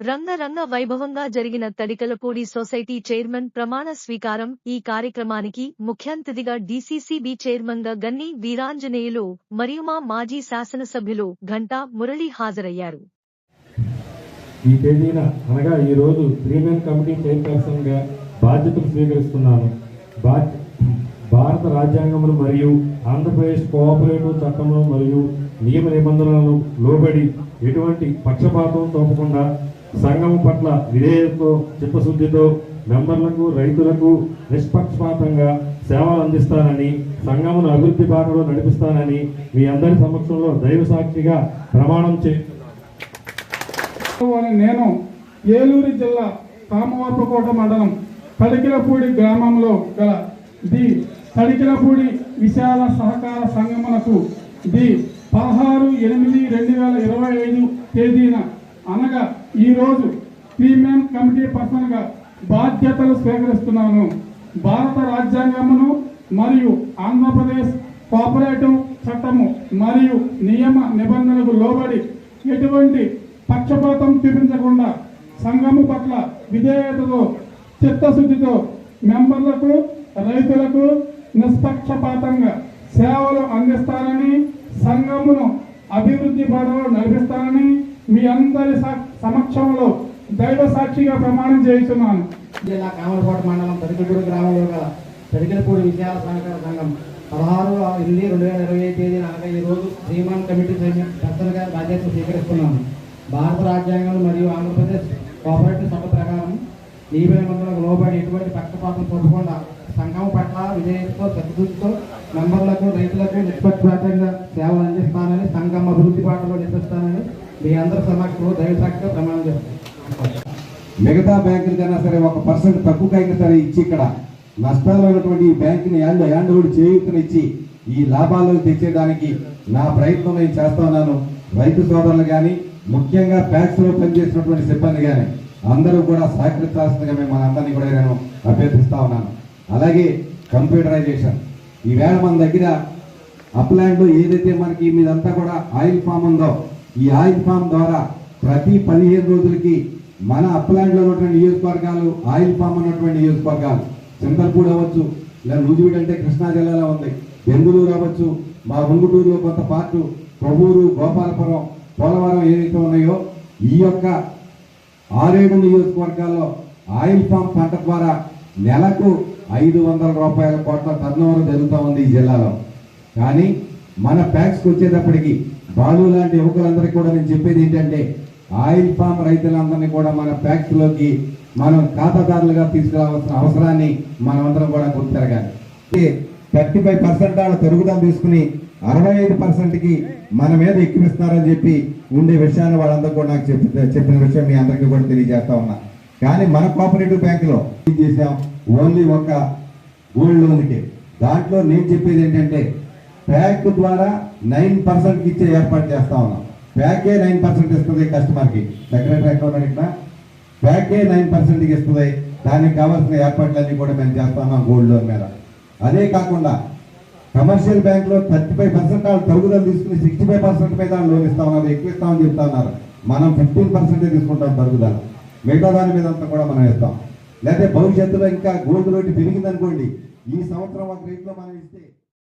రంగరంగ వైభవంగా జరిగిన తడికలపూడి సొసైటీ చైర్మన్ ప్రమాణ స్వీకారం ఈ కార్యక్రమానికి ముఖ్యంతిథిగా డీసీసీబీ చైర్మన్గా గన్ని వీరాంజనేయులు మరియు మా మాజీ శాసనసభ్యులు ఘంటా మురళి హాజరయ్యారు. ఈ తేదీన అనగా ఈ రోజు ప్రీమియర్ కమిటీ చైర్పర్సన్గా బాధ్యతలు స్వీకరిస్తున్నాను. భారత రాజ్యాంగంలో మరియు ఆంధ్రప్రదేశ్ కోఆపరేటివ్ చట్టంలో మరియు నియమ నిబంధనలను లోబడి ఎటువంటి పక్షపాతం తోపకుండా సంఘం పట్ల విధేయతతో చిత్తశుద్ధితో మెంబర్లకు రైతులకు నిష్పక్షపాతంగా సేవలు అందిస్తానని సంఘమును అభివృద్ధి బాటలో నడిపిస్తానని మీ అందరి సమక్షంలో దైవ సాక్షిగా ప్రమాణం చే నేను ఏలూరు జిల్లా కామవాపకోట మండలం తడికిలపూడి గ్రామంలో గల ది తడికిలపూడి విశాల సహకార సంఘమునకు ది పదహారు ఎనిమిది రెండు వేల ఇరవై ఐదు తేదీన అనగా ఈరోజు ప్రీమియం కమిటీ పర్సన్గా బాధ్యతలు స్వీకరిస్తున్నాను. భారత రాజ్యాంగమును మరియు ఆంధ్రప్రదేశ్ కోఆపరేటివ్ చట్టము మరియు నియమ నిబంధనలకు లోబడి ఎటువంటి పక్షపాతం చూపించకుండా సంఘము పట్ల విధేయతతో చిత్తశుద్ధితో మెంబర్లకు రైతులకు నిష్పక్షపాతంగా సేవలు అందిస్తానని సంఘమును అభివృద్ధి బాటలో నడిపిస్తానని మీ అందరి సమక్షంలో దైవ సాక్షిగా ప్రమాణం చేస్తున్నాను జిల్లా కామలపాటు మండలం తడికలపూడి గ్రామంలో గల తడికలపూడి విజయాల సహకార సంఘం పదహారు ఎనిమిది రెండు వేల ఇరవై ఐదు తేదీ నలభై రోజు శ్రీమాన్ కమిటీ చైర్మన్ పర్సన్గా బాధ్యతలు స్వీకరిస్తున్నాను భారత రాజ్యాంగం మరియు ఆంధ్రప్రదేశ్ కోఆపరేటివ్ సభ ప్రకారం నియమ నిబంధనలకు లోబడి ఎటువంటి పక్షపాతం చూడకుండా సంఘం పట్ల విధేయతతో చతుర్థితో మెంబర్లకు రైతులకు నిష్పక్షపాతంగా సేవలు అందిస్తానని సంఘం అభివృద్ధి పాటలో నిర్మిస్తానని మీ అందరి సమక్షంలో దైవసాక్షిగా ప్రమాణం చేస్తాను మిగతా బ్యాంకుల కన్నా సరే ఒక పర్సెంట్ తక్కువకైనా సరే ఇచ్చి ఇక్కడ నష్టాలైనటువంటి ఉన్నటువంటి ఈ బ్యాంకుని యాండ్ హ్యాండ్ కూడా చేయూతనిచ్చి ఈ లాభాలు తెచ్చేదానికి నా ప్రయత్నం నేను చేస్తా ఉన్నాను. రైతు సోదరులు కానీ ముఖ్యంగా ప్యాక్స్లో పనిచేసినటువంటి సిబ్బంది కానీ అందరూ కూడా సహకరించాల్సిందిగా మేము మనందరినీ కూడా నేను అభ్యర్థిస్తా ఉన్నాను. అలాగే కంప్యూటరైజేషన్. ఈవేళ మన దగ్గర అప్లాండ్ ఏదైతే మనకి మీదంతా కూడా ఆయిల్ ఫామ్ ఉందో ఈ ఆయిల్ ఫామ్ ద్వారా ప్రతి పదిహేను రోజులకి మన అప్లాండ్లో ఉన్నటువంటి నియోజకవర్గాలు ఆయిల్ ఫామ్ ఉన్నటువంటి నియోజకవర్గాలు. చింతల్పూడి అవ్వచ్చు ఇలా నూజివీడు అంటే కృష్ణా జిల్లాలో ఉంది. బెంగుళూరు అవ్వచ్చు మా ఉంగుటూరులో కొంత పాటు కొవ్వూరు గోపాలపురం పోలవరం ఏదైతే ఉన్నాయో ఈ యొక్క ఆరేడు నియోజకవర్గాల్లో ఆయిల్ ఫామ్ పంట ద్వారా నెలకు ఐదు వందల రూపాయల కోట్ల టర్నోవర్ జరుగుతూ ఉంది ఈ జిల్లాలో. కానీ మన ప్యాక్స్కి వచ్చేటప్పటికి బాలు లాంటి యువకులందరికీ కూడా నేను చెప్పేది ఏంటంటే ఆయిల్ ఫామ్ రైతులందరినీ కూడా మన ప్యాక్స్లోకి మనం ఖాతాదారులుగా తీసుకురావాల్సిన అవసరాన్ని మనమందరం కూడా గుర్తిరగాలి. థర్టీ ఫైవ్ పర్సెంట్ వాళ్ళ పెరుగుదల తీసుకుని అరవై ఐదు పర్సెంట్కి మన మీద ఎక్కిపిస్తున్నారని చెప్పి ఉండే విషయాన్ని వాళ్ళందరూ కూడా నాకు చెప్పి చెప్పిన విషయం మీ అందరికీ కూడా తెలియజేస్తా ఉన్నా. కానీ మన కోఆపరేటివ్ బ్యాంకులో ఏం చేసాం ఓన్లీ ఒక గోల్డ్ లోన్కి. దాంట్లో నేను చెప్పేది ఏంటంటే ప్యాక్ ద్వారా నైన్ పర్సెంట్ ఇచ్చే ఏర్పాటు చేస్తా ఉన్నాం. ప్యాకే నైన్ పర్సెంట్ ఇస్తుంది కస్టమర్కి. సెక్రటరీ అకౌంట్ ఇక్కడ? ప్యాకే నైన్ పర్సెంట్కి ఇస్తుంది. దానికి కావాల్సిన ఏర్పాట్లన్నీ కూడా మేము చేస్తా గోల్డ్ లోన్ మీద. అదే కాకుండా కమర్షియల్ బ్యాంక్లో థర్టీ ఫైవ్ పర్సెంట్ వాళ్ళు తరుగుదల తీసుకుని సిక్స్టీ ఫైవ్ పర్సెంట్ మీద లోన్ ఇస్తా ఉన్నారు. ఎక్కువ ఇస్తామని చెప్తా ఉన్నారు మనం ఫిఫ్టీన్ పర్సెంటే తీసుకుంటాం తరుగుదల. మిగతా దాని మీద అంతా కూడా మనం ఇస్తాం. లేకపోతే భవిష్యత్తులో ఇంకా గోల్డ్ రేటు పెరిగిందనుకోండి ఈ సంవత్సరం ఒక రేట్లో మనం ఇస్తే